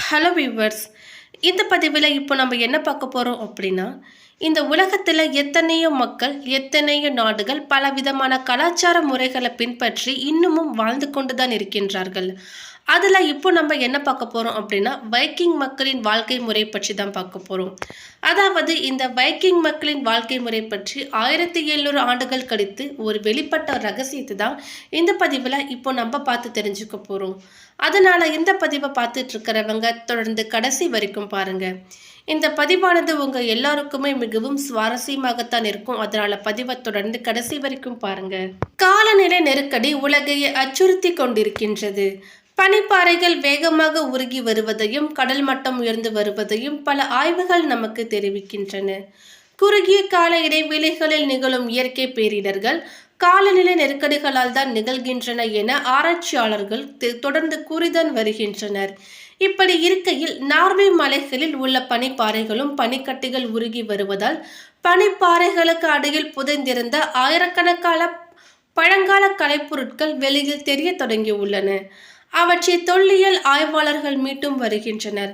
Hello viewers இந்த பதிவில் இப்போ நம்ம என்ன பார்க்க போகிறோம் அப்படின்னா இந்த உலகத்தில் எத்தனையோ மக்கள் எத்தனையோ நாடுகள் பல விதமான கலாச்சார முறைகளை பின்பற்றி இன்னமும் வாழ்ந்து கொண்டு தான் இருக்கின்றார்கள். அதில் இப்போ நம்ம என்ன பார்க்க போகிறோம் அப்படின்னா வைக்கிங் மக்களின் வாழ்க்கை முறை பற்றி தான் பார்க்க போகிறோம் அதாவது இந்த வைக்கிங் மக்களின் வாழ்க்கை முறை பற்றி ஆயிரத்தி எழுநூறு ஆண்டுகள் கழித்து ஒரு வெளிப்பட்ட ரகசியத்தை தான் இந்த பதிவில் இப்போ நம்ம பார்த்து தெரிஞ்சுக்க போகிறோம் அதனால் இந்த பதிவை பார்த்துட்டு இருக்கிறவங்க தொடர்ந்து கடைசி வரைக்கும் பாருங்கள் இந்த பதிவானது உங்கள் எல்லாருக்குமே மிகவும் சுவாரஸ்யமாகத்தான் இருக்கும். அதனால் பதிவை தொடர்ந்து கடைசி வரைக்கும் பாருங்க. காலநிலை நெருக்கடி உலகையை அச்சுறுத்தி கொண்டிருக்கின்றது. பனிப்பாறைகள் வேகமாக உருகி வருவதையும் கடல் மட்டம் உயர்ந்து வருவதையும் பல ஆய்வுகள் நமக்கு தெரிவிக்கின்றன. குறுகிய கால இடைவெளிகளில் நிகழும் இயற்கை பேரிடர்கள் காலநிலை நெருக்கடிகளால் தான் நிகழ்கின்றன என ஆராய்ச்சியாளர்கள் தொடர்ந்து கூறிதான் வருகின்றனர். இப்படி இருக்கையில் நார்வே மலைகளில் உள்ள பனிப்பாறைகளும் பனிக்கட்டிகள் உருகி வருவதால் பனிப்பாறைகளுக்கு அடியில் புதைந்திருந்த ஆயிரக்கணக்கான பழங்கால கலைப்பொருட்கள் வெளியில் தெரிய தொடங்கியுள்ளன. அவற்றை தொல்லியல் ஆய்வாளர்கள் மீட்டும் வருகின்றனர்.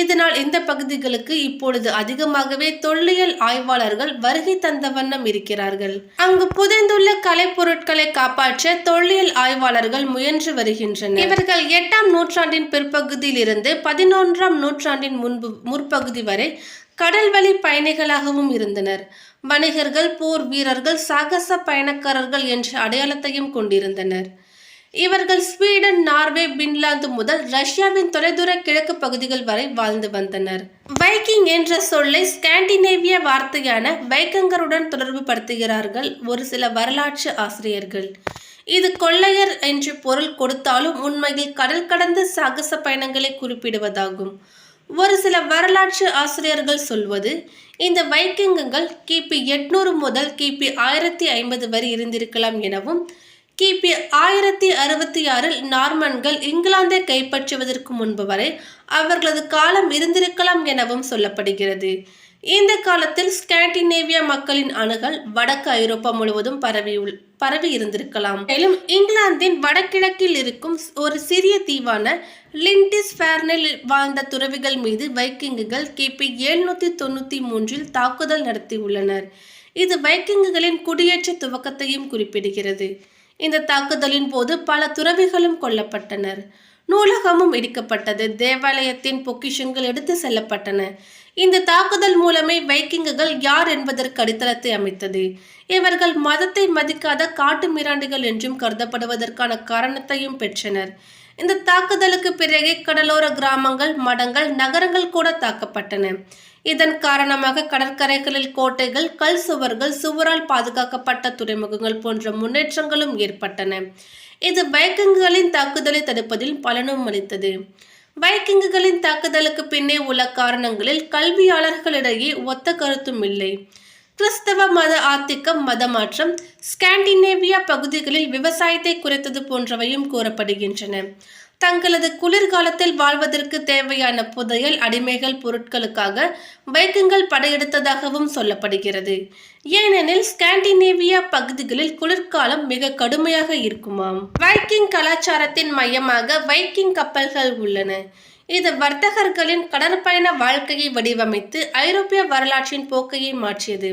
இதனால் இந்த பகுதிகளுக்கு இப்பொழுது அதிகமாகவே தொல்லியல் ஆய்வாளர்கள் வருகை தந்த வண்ணம் இருக்கிறார்கள். அங்கு புதைந்துள்ள கலைப்பொருட்களை காப்பாற்ற தொல்லியல் ஆய்வாளர்கள் முயன்று வருகின்றனர். இவர்கள் எட்டாம் நூற்றாண்டின் பிற்பகுதியில் இருந்து பதினொன்றாம் நூற்றாண்டின் முன்பு முற்பகுதி வரை கடல்வழி பயணிகளாகவும் இருந்தனர். வணிகர்கள் போர் வீரர்கள் சாகச பயணக்காரர்கள் என்ற அடையாளத்தையும் கொண்டிருந்தனர். இவர்கள் ஸ்வீடன் நார்வே பின்லாந்து முதல் ரஷ்யாவின் தொலைதூர கிழக்கு பகுதிகள் வரை வாழ்ந்து வந்தனர். வைக்கிங் என்ற சொல்லை ஸ்காண்டினேவிய வார்த்தையான வைக்கங்கருடன் தொடர்பு படுத்துகிறார்கள் ஒரு சில வரலாற்று ஆசிரியர்கள். இது கொள்ளையர் என்று பொருள் கொடுத்தாலும் உண்மையில் கடல் கடந்த சாகச பயணங்களை குறிப்பிடுவதாகும். ஒரு சில வரலாற்று ஆசிரியர்கள் சொல்வது இந்த வைக்கிங்குகள் கிபி எட்நூறு முதல் கிபி ஆயிரத்தி ஐம்பது வரை இருந்திருக்கலாம் எனவும் கிபி ஆயிரத்தி அறுபத்தி ஆறில் நார்மன்கள் இங்கிலாந்தை கைப்பற்றுவதற்கு முன்பு வரை அவர்களது காலம் இருந்திருக்கலாம் எனவும் சொல்லப்படுகிறது. இந்த காலத்தில் ஸ்காண்டினேவியா மக்களின் அணுகல் வடக்கு ஐரோப்பா முழுவதும் பரவி உள்- பரவி இருந்திருக்கலாம். மேலும் இங்கிலாந்தின் வடகிழக்கில் இருக்கும் ஒரு சிறிய தீவான லிண்டிஸ் ஃபேர்னில் வாழ்ந்த துறவிகள் மீது வைக்கிங்குகள் கிபி எழுநூத்தி தொண்ணூத்தி மூன்றில் தாக்குதல் நடத்தியுள்ளனர். இது வைக்கிங்குகளின் குடியேற்ற துவக்கத்தையும் குறிப்பிடுகிறது. இந்த தாக்குதலின் போது பல துறவிகளும் கொல்லப்பட்டனர். நூலகமும் இடிக்கப்பட்டது. தேவாலயத்தின் பொக்கிஷங்கள் எடுத்து செல்லப்பட்டன. இந்த தாக்குதல் மூலமே வைக்கிங்குகள் யார் என்பதற்கு அடித்தளத்தை அமைத்தது. இவர்கள் மதத்தை மதிக்காத காட்டு மிராண்டிகள் என்றும் கருதப்படுவதற்கான காரணத்தையும் பெற்றனர். இந்த தாக்குதலுக்கு பிறகே கடலோர கிராமங்கள் மடங்கள் நகரங்கள் கூட தாக்கப்பட்டன. இதன் காரணமாக கடற்கரைகளில் கோட்டைகள் கல் சுவர்கள் சுவரால் பாதுகாக்கப்பட்ட துறைமுகங்கள் போன்ற முன்னேற்றங்களும் ஏற்பட்டன. இது பைக்கிங்குகளின் தாக்குதலை தடுப்பதில் பலனும் அளித்தது. வைக்கிங்குகளின் தாக்குதலுக்கு பின்னே உள்ள காரணங்களில் கல்வியாளர்களிடையே ஒத்த கருத்தும் இல்லை. கிறிஸ்தவ மத ஆத்திக்கம் மதமாற்றம் ஸ்காண்டினேவியா பகுதிகளில் விவசாயத்தை குறைத்தது போன்றவையும் கூறப்படுகின்றன. தங்களது குளிர்காலத்தில் வாழ்வதற்கு தேவையான புதையல் அடிமைகள் பொருட்களுக்காக வைக்கங்கள் படையெடுத்ததாகவும் சொல்லப்படுகிறது. ஏனெனில் ஸ்காண்டினேவியா பகுதிகளில் குளிர்காலம் மிக கடுமையாக இருக்குமாம். வைக்கிங் கலாச்சாரத்தின் மையமாக வைக்கிங் கப்பல்கள் உள்ளன. இது வர்த்தகர்களின் கடற்பயண வாழ்க்கையை வடிவமைத்து ஐரோப்பிய வரலாற்றின் போக்கையை மாற்றியது.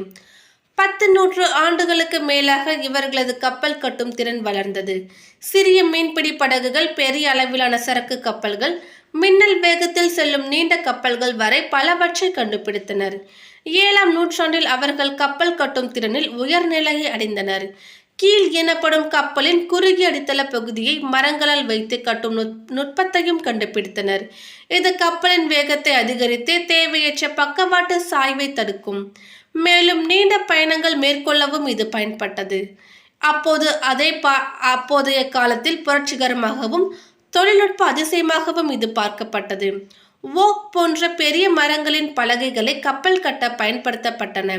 பத்து நூற்று ஆண்டுகளுக்கு மேலாக இவர்களது கப்பல் கட்டும் திறன் வளர்ந்தது. சிறிய மீன்பிடி படகுகள் பெரிய அளவிலான சரக்கு கப்பல்கள் மின்னல் வேகத்தில் செல்லும் நீண்ட கப்பல்கள் வரை பலவற்றை கண்டுபிடித்தனர். ஏழாம் நூற்றாண்டில் அவர்கள் கப்பல் கட்டும் திறனில் உயர்நிலையை அடைந்தனர். கீழ் எனப்படும் கப்பலின் குறுகிய அடித்தள பகுதியை மரங்களால் வைத்து கட்டும் நுட்- நுட்பத்தையும் கண்டுபிடித்தனர். இது கப்பலின் வேகத்தை அதிகரித்து தேவையற்ற பக்கவாட்டு சாய்வை தடுக்கும். மேலும் நீண்ட பயணங்கள் மேற்கொள்ளவும் இது பயன்பட்டது. அப்போது அதே பா அப்போதைய காலத்தில் புரட்சிகரமாகவும் தொழில்நுட்ப அதிசயமாகவும் இது பார்க்கப்பட்டது. ஓக் போன்ற பெரிய மரங்களின் பலகைகளை கப்பல் கட்ட பயன்படுத்தப்பட்டன.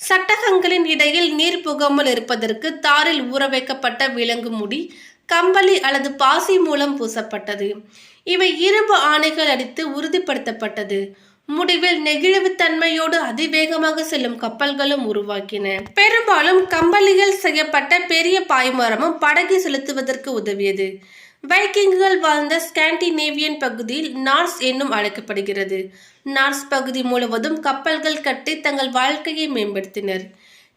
சட்டகங்களின் இடையில் நீர் புகாமல் இருப்பதற்கு தாரில் ஊற வைக்கப்பட்ட விலங்கு முடி கம்பளி அல்லது பாசி மூலம் பூசப்பட்டது. இவை இரும்பு ஆணைகள் அடித்து உறுதிப்படுத்தப்பட்டது. முடிவில் நெகிழ்வு தன்மையோடு அதிவேகமாக செல்லும் கப்பல்களும் உருவாக்கின. பெரும்பாலும் கம்பளிகள் செய்யப்பட்ட பெரிய பாய்மரமும் படகை செலுத்துவதற்கு உதவியது. வைக்கிங்குகள் வாழ்ந்த ஸ்காண்டினேவியன் பகுதியில் நார்ஸ் என்னும் அழைக்கப்படுகிறது. நார்ஸ் பகுதி முழுவதும் கப்பல்கள் கட்டி தங்கள் வாழ்க்கையை மேம்படுத்தினர்.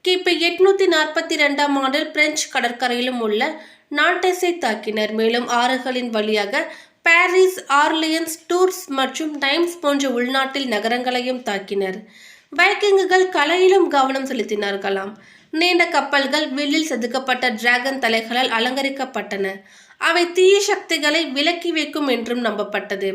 கிபி எட்நூத்தி நாற்பத்தி ரெண்டாம் ஆண்டில் பிரெஞ்சு கடற்கரையிலும் உள்ள நாட்டஸை தாக்கினர். மேலும் ஆறுகளின் வழியாக பாரிஸ் ஆர்லியன்ஸ் டூர்ஸ் மற்றும் டைம்ஸ் போன்ற உள்நாட்டில் நகரங்களையும் தாக்கினர். வைக்கிங்குகள் கலையிலும் கவனம் செலுத்தினார்களாம். நீண்ட கப்பல்கள் வில்லில் செதுக்கப்பட்ட டிராகன் தலைகளால் அலங்கரிக்கப்பட்டன. அவை தீய சக்திகளை விலக்கி வைக்கும் என்றும் நம்பப்பட்டது.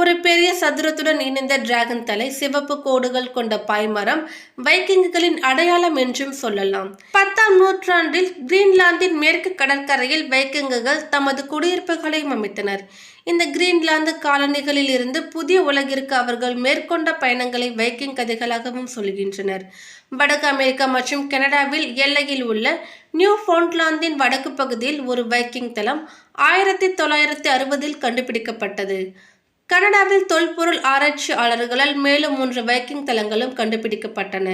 ஒரு பெரிய சதுரத்துடன் இணைந்த டிராகன் தலை சிவப்பு கோடுகள் கொண்ட பாய்மரம் வைக்கிங்குகளின் அடையாளம் என்றும் சொல்லலாம். பத்தாம் நூற்றாண்டில் கிரீன்லாந்தின் மேற்கு கடற்கரையில் வைக்கிங்குகள் தமது குடியிருப்புகளை அமைத்தனர். இந்த கிரீன்லாந்து காலனிகளில் இருந்து புதிய உலகிற்கு அவர்கள் மேற்கொண்ட பயணங்களை வைக்கிங் கதைகளாகவும் சொல்கின்றனர். வடக்கு அமெரிக்கா மற்றும் கனடாவில் எல்லையில் உள்ள நியூ ஃபவுண்ட்லாந்தின் வடக்கு பகுதியில் ஒரு வைக்கிங் தளம் ஆயிரத்தி தொள்ளாயிரத்தி அறுபதில் கண்டுபிடிக்கப்பட்டது. கனடாவில் தொல்பொருள் ஆராய்ச்சியாளர்களால் மேலும் மூன்று வைக்கிங் தளங்களும் கண்டுபிடிக்கப்பட்டன.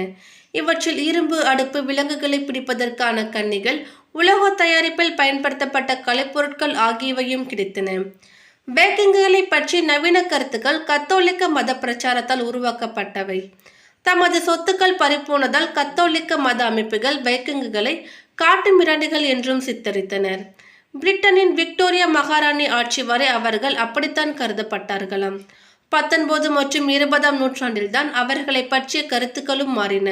இவற்றில் இரும்பு அடுப்பு விலங்குகளை பிடிப்பதற்கான கன்னிகள் உலோக தயாரிப்பில் பயன்படுத்தப்பட்ட கலைப்பொருட்கள் ஆகியவையும் கிடைத்தன. பேக்கிங்குகளை பற்றி நவீன கருத்துக்கள் கத்தோலிக்க மத பிரச்சாரத்தால் உருவாக்கப்பட்டவை. தமது சொத்துக்கள் பறிப்போனதால் கத்தோலிக்க மத அமைப்புகள் பேக்கிங்குகளை காட்டு மிராண்டிகள் என்றும் சித்தரித்தனர். பிரிட்டனின் விக்டோரியா மகாராணி ஆட்சி வரை அவர்கள் அப்படித்தான் கருதப்பட்டார்களாம். பத்தொன்பது மற்றும் இருபதாம் நூற்றாண்டில்தான் அவர்களை பற்றிய கருத்துக்களும் மாறின.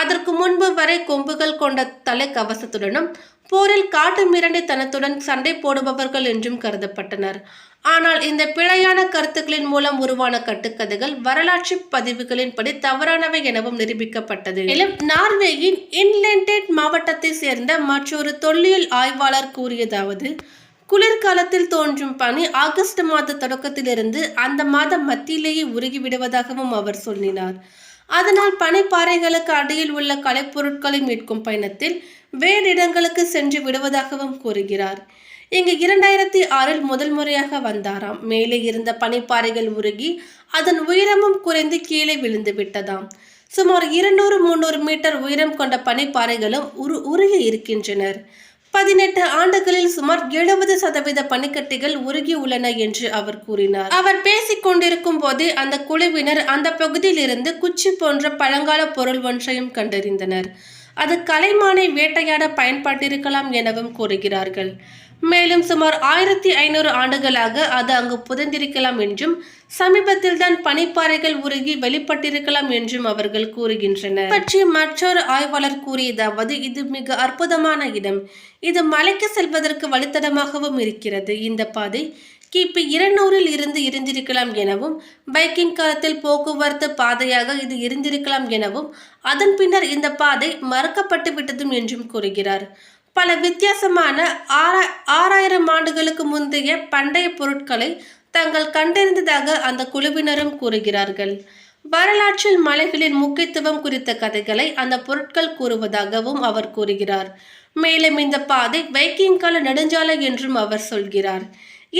அதற்கு முன்பு வரை கொம்புகள் கொண்ட தலை கவசத்துடனும் போரில் காட்டு மிரண்டித்தனத்துடன் சண்டை போடுபவர்கள் என்றும் கருதப்பட்டனர். ஆனால் இந்த பிழையான கருத்துக்களின் மூலம் உருவான கட்டுக்கதைகள் வரலாற்று பதிவுகளின்படி தவறானவை எனவும் நிரூபிக்கப்பட்டது. மேலும் நார்வேயின் இன்லெண்டேட் மாவட்டத்தை சேர்ந்த மற்றொரு தொல்லியல் ஆய்வாளர் கூறியதாவது குளிர்காலத்தில் தோன்றும் பனி ஆகஸ்ட் மாத தொடக்கத்திலிருந்து அந்த மாத மத்தியிலேயே உருகி விடுவதாகவும் அவர் சொல்லினார். அதனால் பனிப்பாறைகளுக்கு அடியில் உள்ள கலைப்பொருட்களை மீட்கும் பயணத்தில் வேறு இடங்களுக்கு சென்று விடுவதாகவும் கூறுகிறார். இங்கு இரண்டாயிரத்தி ஆறில் முதல் முறையாக வந்தாராம். மேலே இருந்த பனிப்பாறைகள் உருகி அதன் உயரமும் குறைந்து கீழே விழுந்து விட்டதாம். சுமார் இருநூறு முந்நூறு மீட்டர் உயரம் கொண்ட பனிப்பாறைகளும் உரு உருகி இருக்கின்றனர். பதினெட்டு ஆண்டுகளில் சுமார் எழுபது சதவீத பனிக்கட்டிகள் உருகி உள்ளன என்று அவர் கூறினார். அவர் பேசிக் கொண்டிருக்கும் போது அந்த குழுவினர் அந்த பகுதியிலிருந்து குச்சி போன்ற பழங்கால பொருள் ஒன்றையும் கண்டறிந்தனர். அது கலைமானை வேட்டையாட பயன்பட்டிருக்கலாம் எனவும் கூறுகிறார்கள். மேலும் சுமார் ஆயிரத்தி ஐநூறு ஆண்டுகளாக அது அங்கு புதைந்திருக்கலாம் என்றும் சமீபத்தில் தான் பனிப்பாறைகள் உருகி வெளிப்பட்டிருக்கலாம் என்றும் அவர்கள் கூறுகின்றனர். பற்றி மற்றொரு ஆய்வாளர் கூறியதாவது இது மிக அற்புதமான இடம். இது மலைக்கு செல்வதற்கு வழித்தடமாகவும் இருக்கிறது. இந்த பாதை கிபி இருநூறில் இருந்து இருந்திருக்கலாம் எனவும் பைக்கிங் காலத்தில் போக்குவரத்து பாதையாக இது இருந்திருக்கலாம் எனவும் அதன் பின்னர் இந்த பாதை மறக்கப்பட்டு விட்டதும் என்றும் கூறுகிறார். பல வித்தியாசமான ஆறா ஆறாயிரம் ஆண்டுகளுக்கு முந்தைய பண்டைய பொருட்களை தாங்கள் கண்டறிந்ததாக அந்த குழுவினரும் கூறுகிறார்கள். வரலாற்றில் மலைகளின் முக்கியத்துவம் குறித்த கதைகளை அந்த பொருட்கள் கூறுவதாகவும் அவர் கூறுகிறார். மேலும் இந்த பாதை வைக்கிங் கால நெடுஞ்சாலை என்றும் அவர் சொல்கிறார்.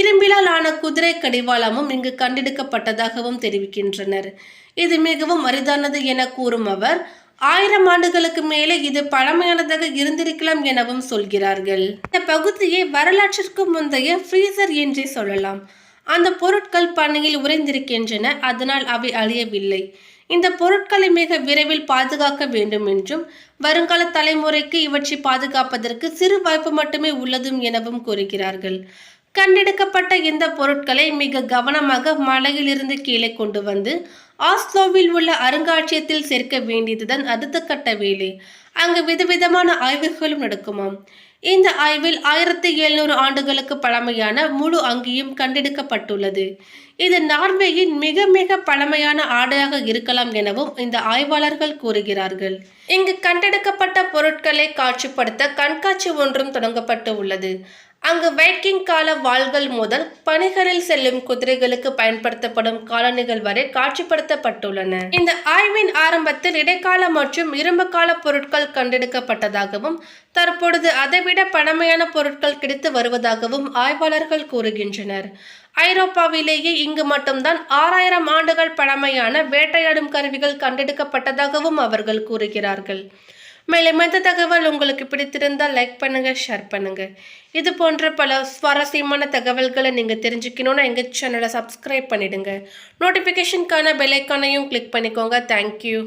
இரும்பிலால் ஆன குதிரை கடிவாளமும் இங்கு கண்டெடுக்கப்பட்டதாகவும் தெரிவிக்கின்றனர். இது மிகவும் அரிதானது என கூறும் அவர் ஆயிரம் ஆண்டுகளுக்கு மேலே இது பழமையானதாக இருந்திருக்கலாம் எனவும் சொல்கிறார்கள். இந்த பகுதியை வரலாற்றிற்கு முந்தைய ஃப்ரீசர் என்றே சொல்லலாம். அந்த பொருட்கள் பணியில் உறைந்திருக்கின்றன அதனால் அவை அழியவில்லை. இந்த பொருட்களை மிக விரைவில் பாதுகாக்க வேண்டும் என்றும் வருங்கால தலைமுறைக்கு இவற்றை பாதுகாப்பதற்கு சிறு வாய்ப்பு மட்டுமே உள்ளதும் எனவும் கூறுகிறார்கள். கண்டெடுக்கப்பட்ட இந்த பொருட்களை மிக கவனமாக மலையிலிருந்து கீழே கொண்டு வந்து ஆஸ்லோவில் உள்ள அருங்காட்சியகத்தில் சேர்க்க வேண்டியதுதான் அடுத்த கட்ட வேலை. அங்கு விதவிதமான ஆய்வுகளும் நடக்குமாம். இந்த ஆய்வில் ஆயிரத்தி எழுநூறு ஆண்டுகளுக்கு பழமையான முழு அங்கியும் கண்டெடுக்கப்பட்டுள்ளது. இது நார்வேயின் மிக மிக பழமையான ஆடையாக இருக்கலாம் எனவும் இந்த ஆய்வாளர்கள் கூறுகிறார்கள். இங்கு கண்டெடுக்கப்பட்ட பொருட்களை காட்சிப்படுத்த கண்காட்சி ஒன்றும் தொடங்கப்பட்டு உள்ளது. அங்கு வைக்கிங் கால வாள்கள் முதல் பணிகளில் செல்லும் குதிரைகளுக்கு பயன்படுத்தப்படும் காலணிகள் வரை காட்சிப்படுத்தப்பட்டுள்ளன. இந்த ஆய்வின் ஆரம்பத்தில் இடைக்கால மற்றும் இரும்பு கால பொருட்கள் கண்டெடுக்கப்பட்டதாகவும் தற்பொழுது அதைவிட பழமையான பொருட்கள் கிடைத்து வருவதாகவும் ஆய்வாளர்கள் கூறுகின்றனர். ஐரோப்பாவிலேயே இங்கு மட்டும்தான் ஆறாயிரம் ஆண்டுகள் பழமையான வேட்டையாடும் கருவிகள் கண்டெடுக்கப்பட்டதாகவும் அவர்கள் கூறுகிறார்கள். மேலும் இந்த தகவல் உங்களுக்கு பிடித்திருந்தால் லைக் பண்ணுங்கள் ஷேர் பண்ணுங்கள் இது போன்ற பல சுவாரஸ்யமான தகவல்களை நீங்கள் தெரிஞ்சுக்கணுன்னா எங்கள் சேனலை சப்ஸ்கிரைப் பண்ணிடுங்க. நோட்டிஃபிகேஷனுக்கான பெல்லைக்கானையும் கிளிக் பண்ணிக்கோங்க. தேங்க்யூ